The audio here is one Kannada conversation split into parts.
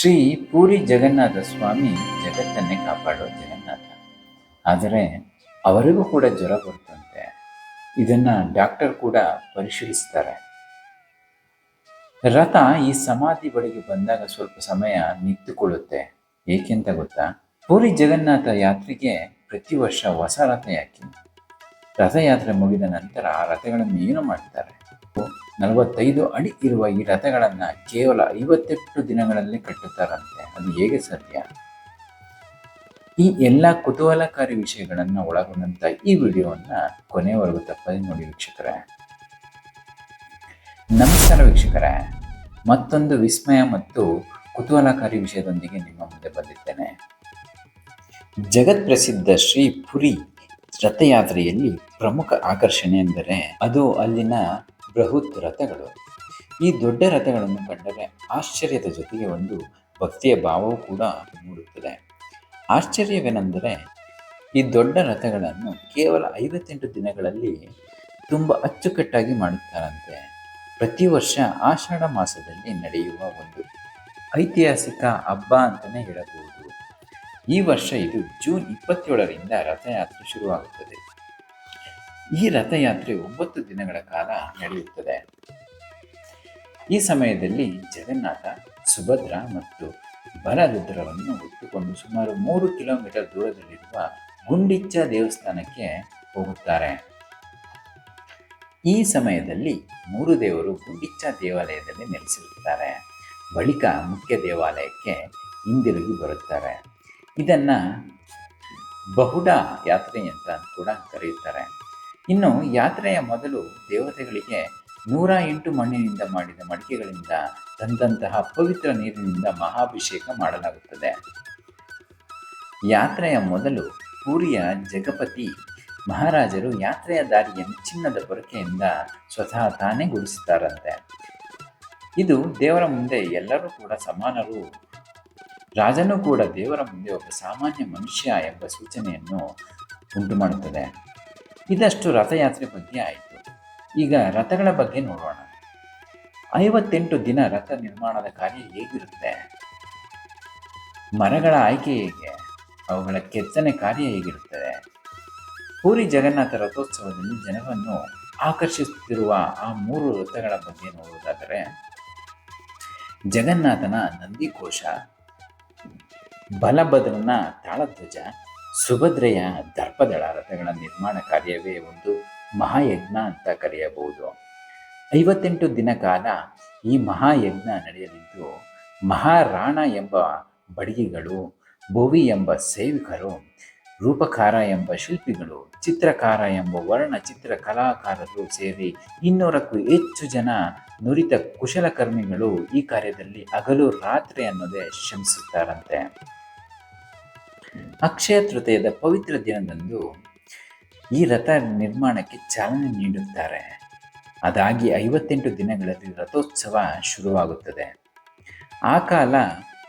ಶ್ರೀ ಪೂರಿ ಜಗನ್ನಾಥ ಸ್ವಾಮಿ ಜಗತ್ತನ್ನೇ ಕಾಪಾಡೋ ಜಗನ್ನಾಥ. ಆದರೆ ಅವರಿಗೂ ಕೂಡ ಜ್ವರ ಬರುತ್ತಂತೆ. ಇದನ್ನ ಡಾಕ್ಟರ್ ಕೂಡ ಪರಿಶೀಲಿಸ್ತಾರೆ. ರಥ ಈ ಸಮಾಧಿ ಬಳಿಗೆ ಬಂದಾಗ ಸ್ವಲ್ಪ ಸಮಯ ನಿಂತುಕೊಳ್ಳುತ್ತೆ. ಏಕೆಂತ ಗೊತ್ತಾ? ಪೂರಿ ಜಗನ್ನಾಥ ಯಾತ್ರೆಗೆ ಪ್ರತಿ ವರ್ಷ ಹೊಸ ರಥ ಯಾಕೆ ರಥಯಾತ್ರೆ ಮುಗಿದ ನಂತರ ಆ ರಥಗಳನ್ನು ಏನು ಮಾಡ್ತಾರೆ. ನಲವತ್ತೈದು ಅಡಿ ಇರುವ ಈ ರಥಗಳನ್ನು ಕೇವಲ ಐವತ್ತೆಂಟು ದಿನಗಳಲ್ಲಿ ಕಟ್ಟುತ್ತಾರಂತೆ. ಅದು ಹೇಗೆ ಸಾಧ್ಯ? ಈ ಎಲ್ಲ ಕುತೂಹಲಕಾರಿ ವಿಷಯಗಳನ್ನು ಒಳಗೊಂಡಂತ ಈ ವಿಡಿಯೋವನ್ನು ಕೊನೆಯವರೆಗೂ ತಪ್ಪದೆ ನೋಡಿ ವೀಕ್ಷಕರೇ. ನಮಸ್ಕಾರ ವೀಕ್ಷಕರೇ. ಮತ್ತೊಂದು ವಿಸ್ಮಯ ಮತ್ತು ಕುತೂಹಲಕಾರಿ ವಿಷಯದೊಂದಿಗೆ ನಿಮ್ಮ ಮುಂದೆ ಬಂದಿದ್ದೇನೆ. ಜಗತ್ ಪ್ರಸಿದ್ಧ ಶ್ರೀ ಪುರಿ ರಥಯಾತ್ರೆಯಲ್ಲಿ ಪ್ರಮುಖ ಆಕರ್ಷಣೆ ಎಂದರೆ ಅದು ಅಲ್ಲಿನ ಬೃಹತ್ ರಥಗಳು. ಈ ದೊಡ್ಡ ರಥಗಳನ್ನು ಕಂಡರೆ ಆಶ್ಚರ್ಯದ ಜೊತೆಗೆ ಒಂದು ಭಕ್ತಿಯ ಭಾವವೂ ಕೂಡ ಮೂಡುತ್ತದೆ. ಆಶ್ಚರ್ಯವೇನೆಂದರೆ, ಈ ದೊಡ್ಡ ರಥಗಳನ್ನು ಕೇವಲ ಐವತ್ತೆಂಟು ದಿನಗಳಲ್ಲಿ ತುಂಬ ಅಚ್ಚುಕಟ್ಟಾಗಿ ಮಾಡುತ್ತಾರಂತೆ. ಪ್ರತಿ ವರ್ಷ ಆಷಾಢ ಮಾಸದಲ್ಲಿ ನಡೆಯುವ ಒಂದು ಐತಿಹಾಸಿಕ ಹಬ್ಬ ಅಂತಲೇ ಹೇಳಬಹುದು. ಈ ವರ್ಷ ಇದು ಜೂನ್ ಇಪ್ಪತ್ತೇಳರಿಂದ ರಥಯಾತ್ರೆ ಶುರುವಾಗುತ್ತದೆ. ಈ ರಥಯಾತ್ರೆ ಒಂಬತ್ತು ದಿನಗಳ ಕಾಲ ನಡೆಯುತ್ತದೆ. ಈ ಸಮಯದಲ್ಲಿ ಜಗನ್ನಾಥ, ಸುಭದ್ರ ಮತ್ತು ಬಲರುದ್ರವನ್ನು ಹೊತ್ತುಕೊಂಡು ಸುಮಾರು ಮೂರು ಕಿಲೋಮೀಟರ್ ದೂರದಲ್ಲಿರುವ ಗುಂಡಿಚ್ಚ ದೇವಸ್ಥಾನಕ್ಕೆ ಹೋಗುತ್ತಾರೆ. ಈ ಸಮಯದಲ್ಲಿ ಮೂರು ದೇವರು ಗುಂಡಿಚ್ಚ ದೇವಾಲಯದಲ್ಲಿ ನೆಲೆಸಿರುತ್ತಾರೆ. ಬಳಿಕ ಮುಖ್ಯ ದೇವಾಲಯಕ್ಕೆ ಹಿಂದಿರುಗಿ ಬರುತ್ತಾರೆ. ಇದನ್ನು ಬಹುಡ ಯಾತ್ರೆ ಅಂತ ಕೂಡ ಕರೆಯುತ್ತಾರೆ. ಇನ್ನು ಯಾತ್ರೆಯ ಮೊದಲು ದೇವತೆಗಳಿಗೆ ನೂರ ಎಂಟು ಮಣ್ಣಿನಿಂದ ಮಾಡಿದ ಮಡಿಕೆಗಳಿಂದ ತಂದಂತಹ ಪವಿತ್ರ ನೀರಿನಿಂದ ಮಹಾಭಿಷೇಕ ಮಾಡಲಾಗುತ್ತದೆ. ಯಾತ್ರೆಯ ಮೊದಲು ಪೂರಿಯ ಜಗಪತಿ ಮಹಾರಾಜರು ಯಾತ್ರೆಯ ದಾರಿಯನ್ನು ಚಿನ್ನದ ಪೊರಕೆಯಿಂದ ಸ್ವತಃ ತಾನೇ ಗುಡಿಸುತ್ತಾರಂತೆ. ಇದು ದೇವರ ಮುಂದೆ ಎಲ್ಲರೂ ಕೂಡ ಸಮಾನರು, ರಾಜನೂ ಕೂಡ ದೇವರ ಮುಂದೆ ಒಬ್ಬ ಸಾಮಾನ್ಯ ಮನುಷ್ಯ ಎಂಬ ಸೂಚನೆಯನ್ನು ಉಂಟು ಮಾಡುತ್ತದೆ ಇದಷ್ಟು ರಥಯಾತ್ರೆ ಬಗ್ಗೆ ಆಯಿತು. ಈಗ ರಥಗಳ ಬಗ್ಗೆ ನೋಡೋಣ. ಐವತ್ತೆಂಟು ದಿನ ರಥ ನಿರ್ಮಾಣದ ಕಾರ್ಯ ಹೇಗಿರುತ್ತೆ? ಮರಗಳ ಆಯ್ಕೆ ಹೇಗೆ? ಅವುಗಳ ಕೆತ್ತನೆ ಕಾರ್ಯ ಹೇಗಿರುತ್ತದೆ ಪೂರಿ ಜಗನ್ನಾಥ ರಥೋತ್ಸವದಲ್ಲಿ ಜನರನ್ನು ಆಕರ್ಷಿಸುತ್ತಿರುವ ಆ ಮೂರು ರಥಗಳ ಬಗ್ಗೆ ನೋಡುವುದಾದರೆ, ಜಗನ್ನಾಥನ ನಂದಿಕೋಶ ಬಲಭದ್ರನ ತಾಳಧ್ವಜ ಸುಭದ್ರೆಯ ದರ್ಪದಳ ರಥಗಳ ನಿರ್ಮಾಣ ಕಾರ್ಯವೇ ಒಂದು ಮಹಾಯಜ್ಞ ಅಂತ ಕರೆಯಬಹುದು. ಐವತ್ತೆಂಟು ದಿನ ಕಾಲ ಈ ಮಹಾಯಜ್ಞ ನಡೆಯಲಿದ್ದು, ಮಹಾರಾಣ ಎಂಬ ಬಡಗಿಗಳು, ಭೋವಿ ಎಂಬ ಸೇವಿಕರು, ರೂಪಕಾರ ಎಂಬ ಶಿಲ್ಪಿಗಳು, ಚಿತ್ರಕಾರ ಎಂಬ ವರ್ಣ ಚಿತ್ರ ಕಲಾಕಾರರು ಸೇರಿ ಇನ್ನೂರಕ್ಕೂ ಹೆಚ್ಚು ಜನ ನುರಿತ ಕುಶಲಕರ್ಮಿಗಳು ಈ ಕಾರ್ಯದಲ್ಲಿ ಹಗಲು ರಾತ್ರಿ ಅನ್ನೋದೇ ಶ್ರಮಿಸುತ್ತಾರಂತೆ ಅಕ್ಷಯ ತೃತೀಯದ ಪವಿತ್ರ ದಿನದಂದು ಈ ರಥ ನಿರ್ಮಾಣಕ್ಕೆ ಚಾಲನೆ ನೀಡುತ್ತಾರೆ. ಅದಾಗಿ ಐವತ್ತೆಂಟು ದಿನಗಳಲ್ಲಿ ರಥೋತ್ಸವ ಶುರುವಾಗುತ್ತದೆ. ಆ ಕಾಲ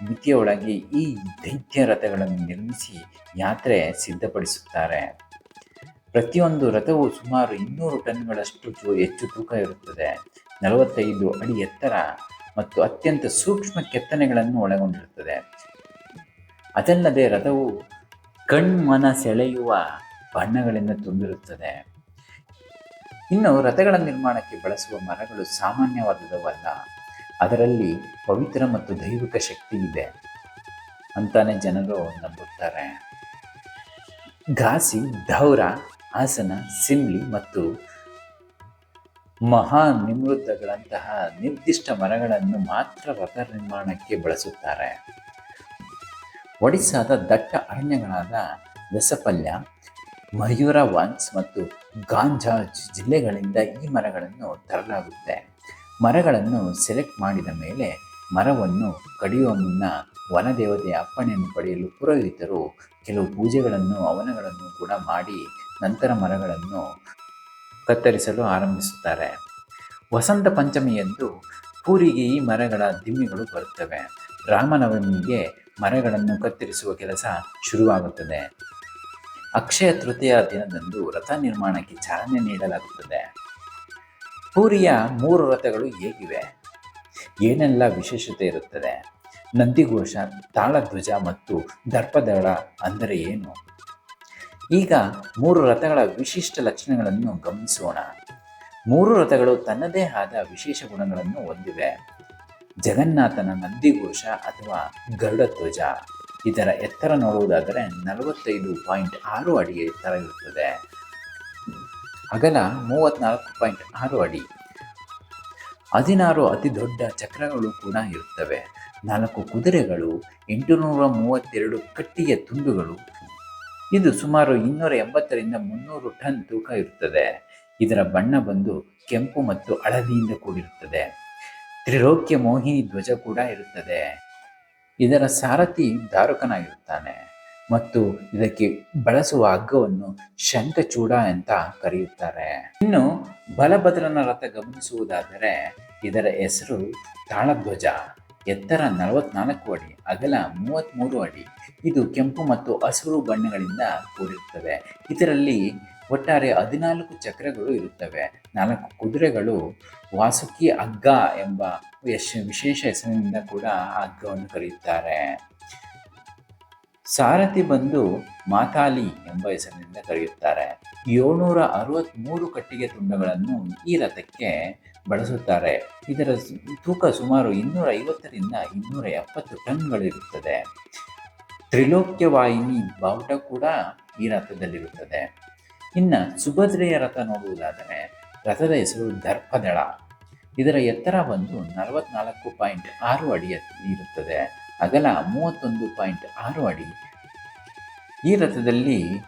ಮಿತಿಯೊಳಗೆ ಈ ದೈತ್ಯ ರಥಗಳನ್ನು ನಿರ್ಮಿಸಿ ಯಾತ್ರೆ ಸಿದ್ಧಪಡಿಸುತ್ತಾರೆ. ಪ್ರತಿಯೊಂದು ರಥವು ಸುಮಾರು ಇನ್ನೂರು ಟನ್ಗಳಷ್ಟು ಹೆಚ್ಚು ತೂಕ ಇರುತ್ತದೆ. ನಲವತ್ತೈದು ಅಡಿ ಎತ್ತರ ಮತ್ತು ಅತ್ಯಂತ ಸೂಕ್ಷ್ಮ ಕೆತ್ತನೆಗಳನ್ನು ಒಳಗೊಂಡಿರುತ್ತದೆ. ಅದಲ್ಲದೆ ರಥವು ಕಣ್ಮನ ಸೆಳೆಯುವ ಬಣ್ಣಗಳಿಂದ ತುಂಬಿರುತ್ತದೆ. ಇನ್ನು ರಥಗಳ ನಿರ್ಮಾಣಕ್ಕೆ ಬಳಸುವ ಮರಗಳು ಸಾಮಾನ್ಯವಾದದವಲ್ಲ. ಅದರಲ್ಲಿ ಪವಿತ್ರ ಮತ್ತು ದೈವಿಕ ಶಕ್ತಿ ಇದೆ ಅಂತಾನೆ ಜನರು ನಂಬುತ್ತಾರೆ. ಘಾಸಿ, ಧೌರ, ಹಾಸನ ಸಿಮ್ಲಿ ಮತ್ತು ಮಹಾ ನಿವೃತ್ತಗಳಂತಹ ನಿರ್ದಿಷ್ಟ ಮರಗಳನ್ನು ಮಾತ್ರ ರಥ ನಿರ್ಮಾಣಕ್ಕೆ ಬಳಸುತ್ತಾರೆ. ಒಡಿಸ್ಸಾದ ದಟ್ಟ ಅರಣ್ಯಗಳಾದ ದಸಪಲ್ಯ ಮಯೂರ ವಾನ್ಸ್ ಮತ್ತು ಗಾಂಜಾ ಜಿಲ್ಲೆಗಳಿಂದ ಈ ಮರಗಳನ್ನು ತರಲಾಗುತ್ತೆ. ಮರಗಳನ್ನು ಸೆಲೆಕ್ಟ್ ಮಾಡಿದ ಮೇಲೆ ಮರವನ್ನು ಕಡಿಯುವ ಮುನ್ನ ವನದೇವತೆಯ ಅಪ್ಪಣೆಯನ್ನು ಪಡೆಯಲು ಪುರೋಹಿತರು ಕೆಲವು ಪೂಜೆಗಳನ್ನು, ಅವನಗಳನ್ನು ಕೂಡ ಮಾಡಿ ನಂತರ ಮರಗಳನ್ನು ಕತ್ತರಿಸಲು ಆರಂಭಿಸುತ್ತಾರೆ. ವಸಂತ ಪಂಚಮಿಯಂದು ಪೂರಿಗೆ ಈ ಮರಗಳ ದಿಮ್ಮಿಗಳು ಬರುತ್ತವೆ. ರಾಮನವಮಿಗೆ ಮರಗಳನ್ನು ಕತ್ತರಿಸುವ ಕೆಲಸ ಶುರುವಾಗುತ್ತದೆ. ಅಕ್ಷಯ ತೃತೀಯ ದಿನದಂದು ರಥ ನಿರ್ಮಾಣಕ್ಕೆ ಚಾಲನೆ ನೀಡಲಾಗುತ್ತದೆ. ಪೂರಿಯ ಮೂರು ರಥಗಳು ಹೇಗಿವೆ? ಏನೆಲ್ಲ ವಿಶೇಷತೆ ಇರುತ್ತದೆ? ನಂದಿಘೋಷ, ತಾಳಧ್ವಜ ಮತ್ತು ದರ್ಪದಳ ಅಂದರೆ ಏನು? ಈಗ ಮೂರು ರಥಗಳ ವಿಶಿಷ್ಟ ಲಕ್ಷಣಗಳನ್ನು ಗಮನಿಸೋಣ. ಮೂರು ರಥಗಳು ತನ್ನದೇ ಆದ ವಿಶೇಷ ಗುಣಗಳನ್ನು ಹೊಂದಿವೆ. ಜಗನ್ನಾಥನ ನಂದಿಘೋಷ ಅಥವಾ ಗರುಡ ಧ್ವಜ ಇದರ ಎತ್ತರ ನೋಡುವುದಾದರೆ ನಲವತ್ತೈದು ಪಾಯಿಂಟ್ ಆರು ಅಡಿ ಎತ್ತರ ಇರುತ್ತದೆ. ಅಗಲ ಮೂವತ್ನಾಲ್ಕು ಪಾಯಿಂಟ್ ಆರು ಅಡಿ. ಹದಿನಾರು ಅತಿ ದೊಡ್ಡ ಚಕ್ರಗಳು ಕೂಡ ಇರುತ್ತವೆ. ನಾಲ್ಕು ಕುದುರೆಗಳು, ಎಂಟುನೂರ ಮೂವತ್ತೆರಡು ಕಟ್ಟಿಗೆ ತುಂಡುಗಳು. ಇದು ಸುಮಾರು ಇನ್ನೂರ ಎಂಬತ್ತರಿಂದ ಮುನ್ನೂರು ಟನ್ ತೂಕ ಇರುತ್ತದೆ. ಇದರ ಬಣ್ಣ ಬಂದು ಕೆಂಪು ಮತ್ತು ಹಳದಿಯಿಂದ ಕೂಡಿರುತ್ತದೆ. ತ್ರಿಲೋಕ್ಯ ಮೋಹಿನಿ ಧ್ವಜ ಕೂಡ ಇರುತ್ತದೆ. ಇದರ ಸಾರಥಿ ದಾರುಕನಾಗಿರುತ್ತಾನೆ ಮತ್ತು ಇದಕ್ಕೆ ಬಳಸುವ ಹಗ್ಗವನ್ನು ಶಂಖಚೂಡ ಅಂತ ಕರೆಯುತ್ತಾರೆ. ಇನ್ನು ಬಲಭದ್ರನ ರಥ ಗಮನಿಸುವುದಾದರೆ ಇದರ ಹೆಸರು ತಾಳಧ್ವಜ. ಎತ್ತರ ನಲವತ್ನಾಲ್ಕು ಅಡಿ, ಅಗಲ ಮೂವತ್ತ್ಮೂರು ಅಡಿ. ಇದು ಕೆಂಪು ಮತ್ತು ಹಸಿರು ಬಣ್ಣಗಳಿಂದ ಕೂಡಿರುತ್ತದೆ ಇದರಲ್ಲಿ ಒಟ್ಟಾರೆ ಹದಿನಾಲ್ಕು ಚಕ್ರಗಳು ಇರುತ್ತವೆ. ನಾಲ್ಕು ಕುದುರೆಗಳು ವಾಸುಕಿ ಅಗ್ಗ ಎಂಬ ಯಶ್, ವಿಶೇಷ ಹೆಸರಿನಿಂದ ಕೂಡ ಹಗ್ಗವನ್ನು ಕರೆಯುತ್ತಾರೆ. ಸಾರಥಿ ಬಂದು ಮಾತಾಲಿ ಎಂಬ ಹೆಸರಿನಿಂದ ಕರೆಯುತ್ತಾರೆ. ಏಳ್ನೂರ ಅರವತ್ತ್ಮೂರು ಕಟ್ಟಿಗೆ ತುಂಡಗಳನ್ನು ಈ ರಥಕ್ಕೆ ಬಳಸುತ್ತಾರೆ. ಇದರ ತೂಕ ಸುಮಾರು ಇನ್ನೂರ ಐವತ್ತರಿಂದ ಇನ್ನೂರ ಎಪ್ಪತ್ತು ಟನ್ಗಳಿರುತ್ತದೆ. ತ್ರಿಲೋಕ್ಯವಾಹಿನಿ ಬಾವುಟ ಕೂಡ ಈ ರಥದಲ್ಲಿರುತ್ತದೆ. ಇನ್ನು ಸುಭದ್ರೆಯ ರಥ ನೋಡುವುದಾದರೆ ರಥದ ಹೆಸರು ದರ್ಪದಳ. ಇದರ ಎತ್ತರ ಬಂದು ನಲವತ್ನಾಲ್ಕು ಪಾಯಿಂಟ್ ಆರು ಅಡಿ ಇರುತ್ತದೆ ಅಗಲ ಮೂವತ್ತೊಂದು ಪಾಯಿಂಟ್ ಆರು ಅಡಿ. ಈ ರಥದಲ್ಲಿ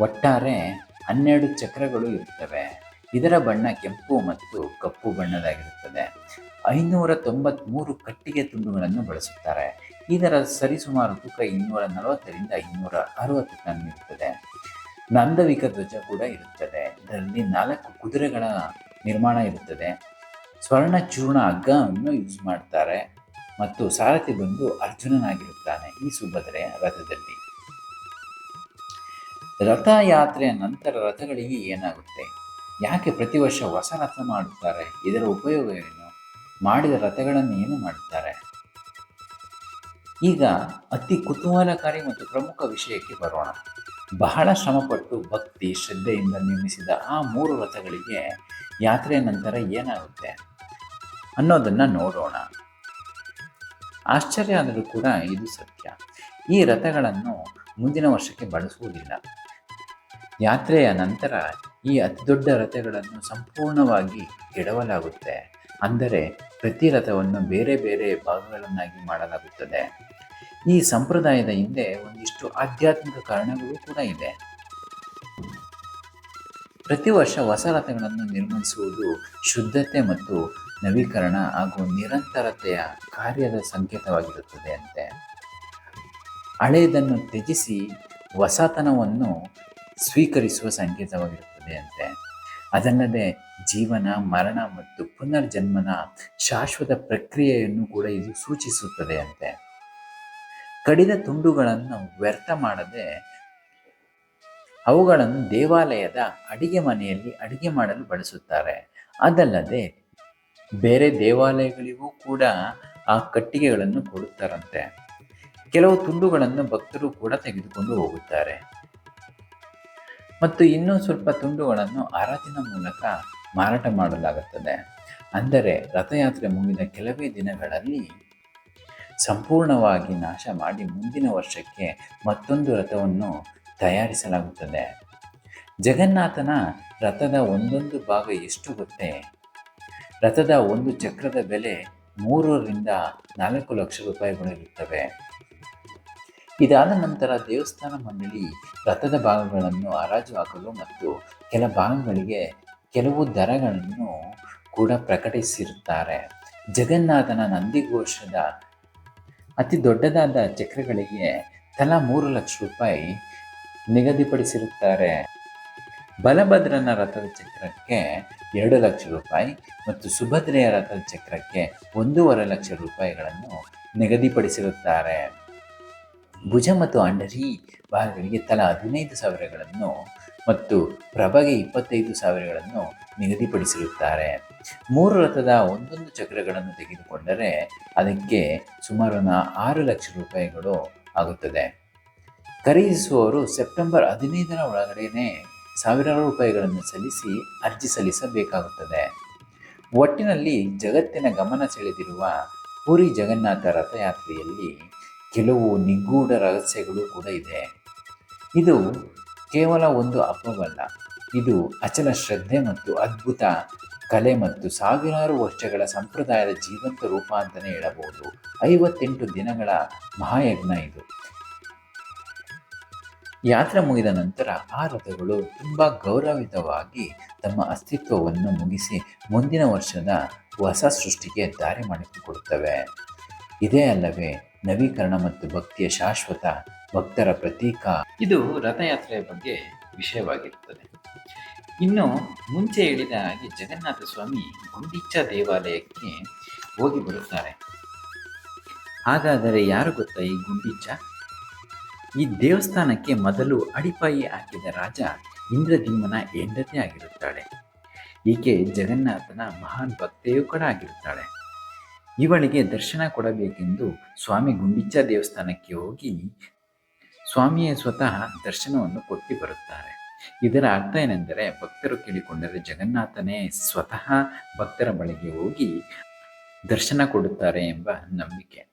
ಒಟ್ಟಾರೆ ಹನ್ನೆರಡು ಚಕ್ರಗಳು ಇರುತ್ತವೆ. ಇದರ ಬಣ್ಣ ಕೆಂಪು ಮತ್ತು ಕಪ್ಪು ಬಣ್ಣದಾಗಿರುತ್ತದೆ. ಐನೂರ ತೊಂಬತ್ಮೂರು ಕಟ್ಟಿಗೆ ತುಂಡುಗಳನ್ನು ಬಳಸುತ್ತಾರೆ. ಇದರ ಸರಿಸುಮಾರು ತೂಕ ಇನ್ನೂರ ನಲವತ್ತರಿಂದ ಇನ್ನೂರ ಅರವತ್ತು ಟನ್ ಇರುತ್ತದೆ. ನಂದವಿಕ ಧ್ವಜ ಕೂಡ ಇರುತ್ತದೆ. ಇದರಲ್ಲಿ ನಾಲ್ಕು ಕುದುರೆಗಳ ನಿರ್ಮಾಣ ಇರುತ್ತದೆ. ಸ್ವರ್ಣ, ಚೂರ್ಣ ಹಗ್ಗವನ್ನು ಯೂಸ್ ಮಾಡ್ತಾರೆ. ಮತ್ತು ಸಾರಥಿ ಬಂದು ಅರ್ಜುನನಾಗಿರುತ್ತಾನೆ ಈ ಸುಭದ್ರೆ ರಥದಲ್ಲಿ. ರಥಯಾತ್ರೆಯ ನಂತರ ರಥಗಳಿಗೆ ಏನಾಗುತ್ತೆ? ಯಾಕೆ ಪ್ರತಿ ವರ್ಷ ಹೊಸ ರಥ ಮಾಡುತ್ತಾರೆ? ಇದರ ಉಪಯೋಗ ಏನು? ಮಾಡಿದ ರಥಗಳನ್ನು ಏನು ಮಾಡುತ್ತಾರೆ? ಈಗ ಅತಿ ಕುತೂಹಲಕಾರಿ ಮತ್ತು ಪ್ರಮುಖ ವಿಷಯಕ್ಕೆ ಬರೋಣ. ಬಹಳ ಶ್ರಮಪಟ್ಟು ಭಕ್ತಿ, ಶ್ರದ್ಧೆಯಿಂದ ನಿರ್ಮಿಸಿದ ಆ ಮೂರು ರಥಗಳಿಗೆ ಯಾತ್ರೆಯ ನಂತರ ಏನಾಗುತ್ತೆ ಅನ್ನೋದನ್ನು ನೋಡೋಣ. ಆಶ್ಚರ್ಯ ಆದರೂ ಕೂಡ ಇದು ಸತ್ಯ. ಈ ರಥಗಳನ್ನು ಮುಂದಿನ ವರ್ಷಕ್ಕೆ ಬಳಸುವುದಿಲ್ಲ. ಯಾತ್ರೆಯ ನಂತರ ಈ ಅತಿದೊಡ್ಡ ರಥಗಳನ್ನು ಸಂಪೂರ್ಣವಾಗಿ ಕೆಡವಲಾಗುತ್ತೆ. ಅಂದರೆ ಪ್ರತಿ ರಥವನ್ನು ಬೇರೆ ಬೇರೆ ಭಾಗಗಳನ್ನಾಗಿ ಮಾಡಲಾಗುತ್ತದೆ. ಈ ಸಂಪ್ರದಾಯದ ಹಿಂದೆ ಒಂದಿಷ್ಟು ಆಧ್ಯಾತ್ಮಿಕ ಕಾರಣಗಳು ಕೂಡ ಇದೆ. ಪ್ರತಿ ವರ್ಷ ಹೊಸ ರಥಗಳನ್ನು ನಿರ್ಮಿಸುವುದು ಶುದ್ಧತೆ ಮತ್ತು ನವೀಕರಣ ಹಾಗೂ ನಿರಂತರತೆಯ ಕಾರ್ಯದ ಸಂಕೇತವಾಗಿರುತ್ತದೆ ಅಂತೆ. ಹಳೆಯದನ್ನು ತ್ಯಜಿಸಿ ಹೊಸತನವನ್ನು ಸ್ವೀಕರಿಸುವ ಸಂಕೇತವಾಗಿರುತ್ತದೆ ಅಂತೆ. ಅದಲ್ಲದೆ ಜೀವನ, ಮರಣ ಮತ್ತು ಪುನರ್ಜನ್ಮನ ಶಾಶ್ವತ ಪ್ರಕ್ರಿಯೆಯನ್ನು ಕೂಡ ಇದು ಸೂಚಿಸುತ್ತದೆ ಅಂತೆ. ಕಡಿದ ತುಂಡುಗಳನ್ನು ವ್ಯರ್ಥ ಮಾಡದೆ ಅವುಗಳನ್ನು ದೇವಾಲಯದ ಅಡಿಗೆ ಮನೆಯಲ್ಲಿ ಅಡಿಗೆ ಮಾಡಲು ಬಳಸುತ್ತಾರೆ. ಅದಲ್ಲದೆ ಬೇರೆ ದೇವಾಲಯಗಳಿಗೂ ಕೂಡ ಆ ಕಟ್ಟಿಗೆಗಳನ್ನು ಕೊಡುತ್ತಾರಂತೆ. ಕೆಲವು ತುಂಡುಗಳನ್ನು ಭಕ್ತರು ಕೂಡ ತೆಗೆದುಕೊಂಡು ಹೋಗುತ್ತಾರೆ. ಮತ್ತು ಇನ್ನೂ ಸ್ವಲ್ಪ ತುಂಡುಗಳನ್ನು ಆರಾಧನೆ ಮೂಲಕ ಮಾರಾಟ ಮಾಡಲಾಗುತ್ತದೆ. ಅಂದರೆ ರಥಯಾತ್ರೆ ಮುಗಿದ ಕೆಲವೇ ದಿನಗಳಲ್ಲಿ ಸಂಪೂರ್ಣವಾಗಿ ನಾಶ ಮಾಡಿ ಮುಂದಿನ ವರ್ಷಕ್ಕೆ ಮತ್ತೊಂದು ರಥವನ್ನು ತಯಾರಿಸಲಾಗುತ್ತದೆ. ಜಗನ್ನಾಥನ ರಥದ ಒಂದೊಂದು ಭಾಗ ಎಷ್ಟು ಗೊತ್ತೇ? ರಥದ ಒಂದು ಚಕ್ರದ ಬೆಲೆ ಮೂರರಿಂದ ನಾಲ್ಕು ಲಕ್ಷ ರೂಪಾಯಿಗಳಿರುತ್ತವೆ ಇದಾದ ನಂತರ ದೇವಸ್ಥಾನ ಮಂಡಳಿ ರಥದ ಭಾಗಗಳನ್ನು ಹರಾಜು ಹಾಕಲು ಮತ್ತು ಕೆಲ ಭಾಗಗಳಿಗೆ ಕೆಲವು ದರಗಳನ್ನು ಕೂಡ ಪ್ರಕಟಿಸಿರುತ್ತಾರೆ. ಜಗನ್ನಾಥನ ನಂದಿಘೋಷದ ಅತಿ ದೊಡ್ಡದಾದ ಚಕ್ರಗಳಿಗೆ ತಲಾ ಮೂರು ಲಕ್ಷ ರೂಪಾಯಿ ನಿಗದಿಪಡಿಸಿರುತ್ತಾರೆ. ಬಲಭದ್ರನ ರಥದ ಚಕ್ರಕ್ಕೆ ಎರಡು ಲಕ್ಷ ರೂಪಾಯಿ ಮತ್ತು ಸುಭದ್ರೆಯ ರಥದ ಚಕ್ರಕ್ಕೆ ಒಂದೂವರೆ ಲಕ್ಷ ರೂಪಾಯಿಗಳನ್ನು ನಿಗದಿಪಡಿಸಿರುತ್ತಾರೆ. ಭುಜ ಮತ್ತು ಅಂಡರಿ ಭಾಗಗಳಿಗೆ ತಲಾ ಹದಿನೈದು ಸಾವಿರಗಳನ್ನು ಮತ್ತು ಪ್ರಭಗೆ ಇಪ್ಪತ್ತೈದು ಸಾವಿರಗಳನ್ನು ನಿಗದಿಪಡಿಸಿರುತ್ತಾರೆ. ಮೂರು ರಥದ ಒಂದೊಂದು ಚಕ್ರಗಳನ್ನು ತೆಗೆದುಕೊಂಡರೆ ಅದಕ್ಕೆ ಸುಮಾರು ಆರು ಲಕ್ಷ ರೂಪಾಯಿಗಳು ಆಗುತ್ತದೆ. ಖರೀದಿಸುವವರು ಸೆಪ್ಟೆಂಬರ್ ಹದಿನೈದರ ಒಳಗಡೆಯೇ ಸಾವಿರಾರು ರೂಪಾಯಿಗಳನ್ನು ಸಲ್ಲಿಸಿ ಅರ್ಜಿ ಸಲ್ಲಿಸಬೇಕಾಗುತ್ತದೆ. ಒಟ್ಟಿನಲ್ಲಿ ಜಗತ್ತಿನ ಗಮನ ಸೆಳೆದಿರುವ ಪುರಿ ಜಗನ್ನಾಥ ರಥಯಾತ್ರೆಯಲ್ಲಿ ಕೆಲವು ನಿಗೂಢ ರಹಸ್ಯಗಳು ಕೂಡ ಇದೆ. ಇದು ಕೇವಲ ಒಂದು ಹಬ್ಬವಲ್ಲ, ಇದು ಅಚಲ ಶ್ರದ್ಧೆ ಮತ್ತು ಅದ್ಭುತ ಕಲೆ ಮತ್ತು ಸಾವಿರಾರು ವರ್ಷಗಳ ಸಂಪ್ರದಾಯದ ಜೀವಂತ ರೂಪ ಅಂತಲೇ ಹೇಳಬಹುದು. ಐವತ್ತೆಂಟು ದಿನಗಳ ಮಹಾಯಜ್ಞ ಇದು. ಯಾತ್ರೆ ಮುಗಿದ ನಂತರ ಆ ರಥಗಳು ತುಂಬ ಗೌರವಿತವಾಗಿ ತಮ್ಮ ಅಸ್ತಿತ್ವವನ್ನು ಮುಗಿಸಿ ಮುಂದಿನ ವರ್ಷದ ಹೊಸ ಸೃಷ್ಟಿಗೆ ದಾರಿ ಮಾಡಿಕೊಡುತ್ತವೆ. ಇದೇ ಅಲ್ಲವೇ, ನವೀಕರಣ ಮತ್ತು ಭಕ್ತಿಯ ಶಾಶ್ವತ ಭಕ್ತರ ಪ್ರತೀಕ. ಇದು ರಥಯಾತ್ರೆಯ ಬಗ್ಗೆ ವಿಷಯವಾಗಿರುತ್ತದೆ. ಇನ್ನು ಮುಂಚೆ ಹೇಳಿದ ಹಾಗೆ ಜಗನ್ನಾಥ ಸ್ವಾಮಿ ಗುಂಡಿಚ್ಚ ದೇವಾಲಯಕ್ಕೆ ಹೋಗಿ ಬರುತ್ತಾರೆ. ಹಾಗಾದರೆ ಯಾರು ಗೊತ್ತಾ ಈ ಗುಂಡಿಚ್ಚ? ಈ ದೇವಸ್ಥಾನಕ್ಕೆ ಮೊದಲು ಅಡಿಪಾಯಿ ಹಾಕಿದ ರಾಜ ಇಂದ್ರದಿಮ್ಮನ ಹೆಂಡತಿ ಆಗಿರುತ್ತಾಳೆ. ಈಕೆ ಜಗನ್ನಾಥನ ಮಹಾನ್ ಭಕ್ತೆಯೂ ಕೂಡ ಆಗಿರುತ್ತಾಳೆ. ಇವಳಿಗೆ ದರ್ಶನ ಕೊಡಬೇಕೆಂದು ಸ್ವಾಮಿ ಗುಂಡಿಚ್ಚ ದೇವಸ್ಥಾನಕ್ಕೆ ಹೋಗಿ ಸ್ವಾಮಿಯೇ ಸ್ವತಃ ದರ್ಶನವನ್ನು ಕೊಟ್ಟು ಬರುತ್ತಾರೆ. ಇದರ ಅರ್ಥ ಏನೆಂದರೆ ಭಕ್ತರು ಕೇಳಿಕೊಂಡರೆ ಜಗನ್ನಾಥನೇ ಸ್ವತಃ ಭಕ್ತರ ಬಳಿಗೆ ಹೋಗಿ ದರ್ಶನ ಕೊಡುತ್ತಾರೆ ಎಂಬ ನಂಬಿಕೆ.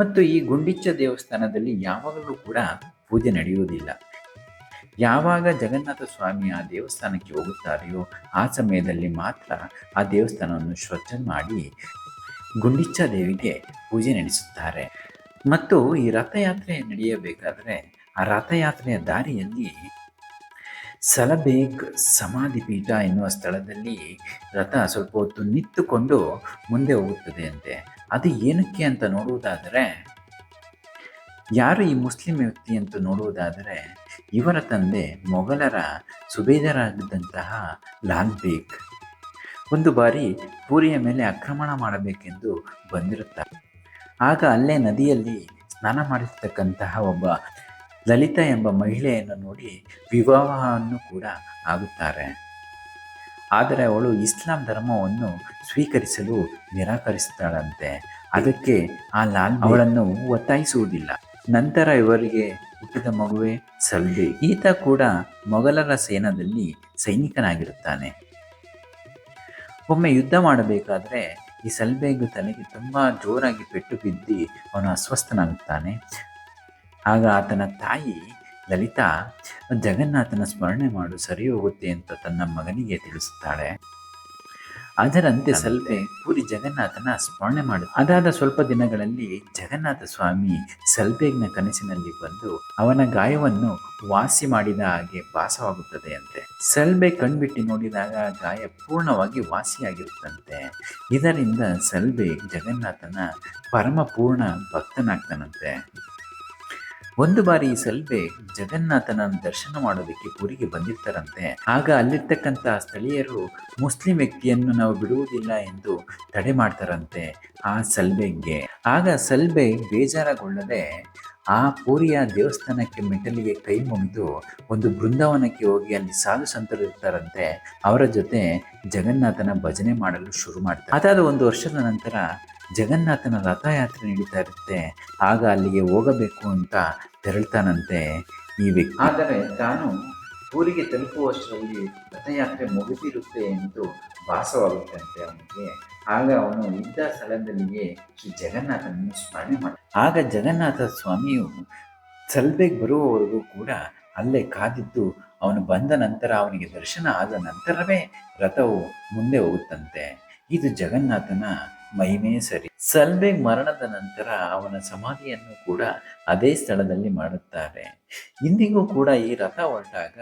ಮತ್ತು ಈ ಗುಂಡಿಚ್ಚ ದೇವಸ್ಥಾನದಲ್ಲಿ ಯಾವಾಗಲೂ ಕೂಡ ಪೂಜೆ ನಡೆಯುವುದಿಲ್ಲ. ಯಾವಾಗ ಜಗನ್ನಾಥ ಸ್ವಾಮಿ ಆ ದೇವಸ್ಥಾನಕ್ಕೆ ಹೋಗುತ್ತಾರೆಯೋ ಆ ಸಮಯದಲ್ಲಿ ಮಾತ್ರ ಆ ದೇವಸ್ಥಾನವನ್ನು ಸ್ವಚ್ಛ ಮಾಡಿ ಗುಂಡಿಚ್ಚ ದೇವಿಗೆ ಪೂಜೆ ನಡೆಸುತ್ತಾರೆ. ಮತ್ತು ಈ ರಥಯಾತ್ರೆ ನಡೆಯಬೇಕಾದರೆ ಆ ರಥಯಾತ್ರೆಯ ದಾರಿಯಲ್ಲಿ ಸಲಬೇಗ್ ಸಮಾಧಿ ಪೀಠ ಎನ್ನುವ ಸ್ಥಳದಲ್ಲಿ ರಥ ಸ್ವಲ್ಪ ಹೊತ್ತು ನಿಂತುಕೊಂಡು ಮುಂದೆ ಹೋಗುತ್ತದೆ ಅಂತೆ. ಅದು ಏನಕ್ಕೆ ಅಂತ ನೋಡುವುದಾದರೆ, ಯಾರು ಈ ಮುಸ್ಲಿಂ ವ್ಯಕ್ತಿ ಅಂತ ನೋಡುವುದಾದರೆ, ಇವರ ತಂದೆ ಮೊಘಲರ ಸುಬೇದರಾಗಿದ್ದಂತಹ ಲಾಲ್ ಬೇಗ್ ಒಂದು ಬಾರಿ ಪೂರಿಯ ಮೇಲೆ ಆಕ್ರಮಣ ಮಾಡಬೇಕೆಂದು ಬಂದಿರುತ್ತಾರೆ. ಆಗ ಅಲ್ಲೇ ನದಿಯಲ್ಲಿ ಸ್ನಾನ ಮಾಡಿರ್ತಕ್ಕಂತಹ ಒಬ್ಬ ಲಲಿತ ಎಂಬ ಮಹಿಳೆಯನ್ನು ನೋಡಿ ವಿವಾಹವನ್ನು ಕೂಡ ಆಗುತ್ತಾರೆ. ಆದರೆ ಅವಳು ಇಸ್ಲಾಂ ಧರ್ಮವನ್ನು ಸ್ವೀಕರಿಸಲು ನಿರಾಕರಿಸುತ್ತಾಳಂತೆ. ಅದಕ್ಕೆ ಆ ಲಾಲ್ ಅವಳನ್ನು ಒತ್ತಾಯಿಸುವುದಿಲ್ಲ. ನಂತರ ಇವರಿಗೆ ಹುಟ್ಟಿದ ಮಗುವೆ ಸಲ್ದಿ ಈತ ಕೂಡ ಮೊಘಲರ ಸೇನಾದಲ್ಲಿ ಸೈನಿಕನಾಗಿರುತ್ತಾನೆ. ಒಮ್ಮೆ ಯುದ್ಧ ಮಾಡಬೇಕಾದ್ರೆ ಈ ಸಲ್ಬೇಗು ತಲೆಗೆ ತುಂಬ ಜೋರಾಗಿ ಪೆಟ್ಟು ಬಿದ್ದು ಅವನು ಅಸ್ವಸ್ಥನಾಗುತ್ತಾನೆ. ಆಗ ಆತನ ತಾಯಿ ಲಲಿತಾ, ಜಗನ್ನಾಥನ ಸ್ಮರಣೆ ಮಾಡು, ಸರಿ ಹೋಗುತ್ತೆ ಅಂತ ತನ್ನ ಮಗನಿಗೆ ತಿಳಿಸುತ್ತಾಳೆ. ಅದರಂತೆ ಸ್ವಲ್ಪ ಪೂರಿ ಜಗನ್ನಾಥನ ಸ್ಮರಣೆ ಮಾಡು ಅದಾದ ಸ್ವಲ್ಪ ದಿನಗಳಲ್ಲಿ ಜಗನ್ನಾಥ ಸ್ವಾಮಿ ಸಲ್ಪೇಗ್ನ ಕನಸಿನಲ್ಲಿ ಬಂದು ಅವನ ಗಾಯವನ್ನು ವಾಸಿ ಮಾಡಿದ ಹಾಗೆ ಭಾಸವಾಗುತ್ತದೆ ಅಂತೆ. ಸಲ್ಬೆ ಕಣ್ಬಿಟ್ಟು ನೋಡಿದಾಗ ಗಾಯ ಪೂರ್ಣವಾಗಿ ವಾಸಿಯಾಗಿರುತ್ತಂತೆ. ಇದರಿಂದ ಸಲ್ಬೆ ಜಗನ್ನಾಥನ ಪರಮ ಪೂರ್ಣ ಭಕ್ತನಾಗ್ತಾನಂತೆ. ಒಂದು ಬಾರಿ ಈ ಸಲ್ಬೆ ಜಗನ್ನಾಥನ ದರ್ಶನ ಮಾಡೋದಕ್ಕೆ ಪೂರಿಗೆ ಬಂದಿರ್ತಾರಂತೆ. ಆಗ ಅಲ್ಲಿರ್ತಕ್ಕಂಥ ಸ್ಥಳೀಯರು ಮುಸ್ಲಿಂ ವ್ಯಕ್ತಿಯನ್ನು ನಾವು ಬಿಡುವುದಿಲ್ಲ ಎಂದು ತಡೆ ಮಾಡ್ತಾರಂತೆ ಆ ಸಲ್ಬೆಗೆ ಆಗ ಸಲ್ಬೆ ಬೇಜಾರಗೊಳ್ಳದೆ ಆ ಪೂರಿಯ ದೇವಸ್ಥಾನಕ್ಕೆ ಮೆಟ್ಟಲಿಗೆ ಕೈ ಮುಗಿದು ಒಂದು ಬೃಂದಾವನಕ್ಕೆ ಹೋಗಿ ಅಲ್ಲಿ ಸಾಧು ಸಂತರು ಇರ್ತಾರಂತೆ, ಅವರ ಜೊತೆ ಜಗನ್ನಾಥನ ಭಜನೆ ಮಾಡಲು ಶುರು ಮಾಡ್ತಾರೆ. ಅದಾದ ಒಂದು ವರ್ಷದ ನಂತರ ಜಗನ್ನಾಥನ ರಥಯಾತ್ರೆ ನಡೀತಾ ಇರುತ್ತೆ. ಆಗ ಅಲ್ಲಿಗೆ ಹೋಗಬೇಕು ಅಂತ ತೆರಳ್ತಾನಂತೆ ಈ ವ್ಯಕ್ತಿ. ಆದರೆ ತಾನು ಊರಿಗೆ ತಲುಪುವಷ್ಟರಲ್ಲಿ ರಥಯಾತ್ರೆ ಮುಗಿದಿರುತ್ತೆ ಎಂದು ಭಾಸವಾಗುತ್ತಂತೆ ಅವನಿಗೆ. ಆಗ ಅವನು ಇದ್ದ ಸ್ಥಳದಲ್ಲಿಯೇ ಶ್ರೀ ಜಗನ್ನಾಥನನ್ನು ಸ್ಮರಣೆ ಮಾಡ, ಆಗ ಜಗನ್ನಾಥ ಸ್ವಾಮಿಯು ಸಲ್ಬೆಗೆ ಬರುವವರೆಗೂ ಕೂಡ ಅಲ್ಲೇ ಕಾದಿದ್ದು ಅವನು ಬಂದ ನಂತರ ಅವನಿಗೆ ದರ್ಶನ ಆದ ನಂತರವೇ ರಥವು ಮುಂದೆ ಹೋಗುತ್ತಂತೆ. ಇದು ಜಗನ್ನಾಥನ ಮಹಿಮೆ ಸರಿ. ಸಲ್ಬೇಗ್ ಮರಣದ ನಂತರ ಅವನ ಸಮಾಧಿಯನ್ನು ಕೂಡ ಅದೇ ಸ್ಥಳದಲ್ಲಿ ಮಾಡುತ್ತಾರೆ. ಇಂದಿಗೂ ಕೂಡ ಈ ರಥ ಹೊರಟಾಗ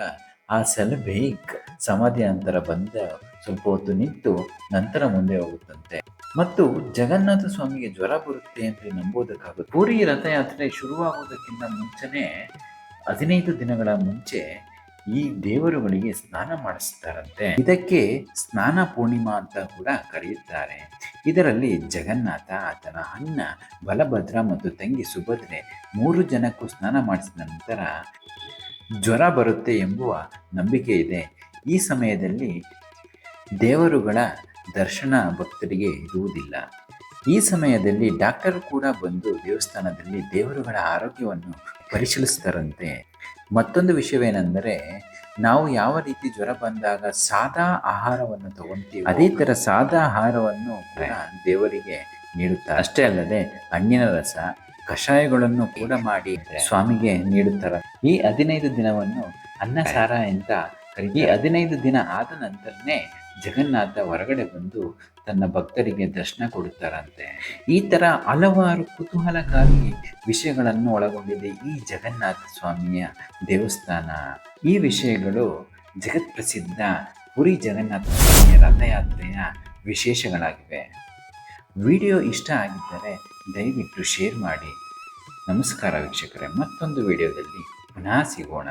ಆ ಸಲ್ಬೇಗ್ ಸಮಾಧಿ ಅಂತರ ಬಂದ ಸ್ವಲ್ಪ ಹೊತ್ತು ನಿಂತು ನಂತರ ಮುಂದೆ ಹೋಗುತ್ತಂತೆ. ಮತ್ತು ಜಗನ್ನಾಥ ಸ್ವಾಮಿಗೆ ಜ್ವರ ಬರುತ್ತೆ ಅಂತ ನಂಬೋದಕ್ಕಾಗುತ್ತೆ. ಪೂರಿ ರಥಯಾತ್ರೆ ಶುರುವಾಗುವುದಕ್ಕಿಂತ ಮುಂಚೆನೆ ಹದಿನೈದು ದಿನಗಳ ಮುಂಚೆ ಈ ದೇವರುಗಳಿಗೆ ಸ್ನಾನ ಮಾಡಿಸ್ತಾರಂತೆ. ಇದಕ್ಕೆ ಸ್ನಾನ ಪೂರ್ಣಿಮಾ ಅಂತ ಕೂಡ ಕರೆಯುತ್ತಾರೆ. ಇದರಲ್ಲಿ ಜಗನ್ನಾಥ, ಆತನ ಅಣ್ಣ, ಬಲಭದ್ರ ಮತ್ತು ತಂಗಿ ಸುಭದ್ರೆ ಮೂರು ಜನಕ್ಕೂ ಸ್ನಾನ ಮಾಡಿಸಿದ ನಂತರ ಜ್ವರ ಬರುತ್ತೆ ಎಂಬುವ ನಂಬಿಕೆ ಇದೆ. ಈ ಸಮಯದಲ್ಲಿ ದೇವರುಗಳ ದರ್ಶನ ಭಕ್ತರಿಗೆ ಇರುವುದಿಲ್ಲ. ಈ ಸಮಯದಲ್ಲಿ ಡಾಕ್ಟರ್ ಕೂಡ ಬಂದು ದೇವಸ್ಥಾನದಲ್ಲಿ ದೇವರುಗಳ ಆರೋಗ್ಯವನ್ನು ಪರಿಶೀಲಿಸ್ತಾರಂತೆ. ಮತ್ತೊಂದು ವಿಷಯವೇನೆಂದರೆ ನಾವು ಯಾವ ರೀತಿ ಜ್ವರ ಬಂದಾಗ ಸಾದಾ ಆಹಾರವನ್ನು ತಗೊಂತೀವಿ ಅದೇ ಥರ ಸಾದಾ ಆಹಾರವನ್ನು ಕೂಡ ದೇವರಿಗೆ ನೀಡುತ್ತಾರೆ. ಅಷ್ಟೇ ಅಲ್ಲದೆ ಹಣ್ಣಿನ ರಸ ಕಷಾಯಗಳನ್ನು ಕೂಡ ಮಾಡಿ ಸ್ವಾಮಿಗೆ ನೀಡುತ್ತಾರೆ. ಈ ಹದಿನೈದು ದಿನವನ್ನು ಅನ್ನ ಸಾರ ಅಂತ. ಈ ಹದಿನೈದು ದಿನ ಆದ ನಂತರನೇ ಜಗನ್ನಾಥ ಹೊರಗಡೆ ಬಂದು ತನ್ನ ಭಕ್ತರಿಗೆ ದರ್ಶನ ಕೊಡುತ್ತಾರಂತೆ. ಈ ಥರ ಹಲವಾರು ಕುತೂಹಲಕಾರಿ ವಿಷಯಗಳನ್ನು ಒಳಗೊಂಡಿದೆ ಈ ಜಗನ್ನಾಥ ಸ್ವಾಮಿಯ ದೇವಸ್ಥಾನ. ಈ ವಿಷಯಗಳು ಜಗತ್ ಪ್ರಸಿದ್ಧ ಪುರಿ ಜಗನ್ನಾಥ ಸ್ವಾಮಿಯ ರಥಯಾತ್ರೆಯ ವಿಶೇಷಗಳಾಗಿವೆ. ವಿಡಿಯೋ ಇಷ್ಟ ಆಗಿದ್ದರೆ ದಯವಿಟ್ಟು ಶೇರ್ ಮಾಡಿ. ನಮಸ್ಕಾರ ವೀಕ್ಷಕರೇ, ಮತ್ತೊಂದು ವಿಡಿಯೋದಲ್ಲಿ ಪುನಃ ಸಿಗೋಣ.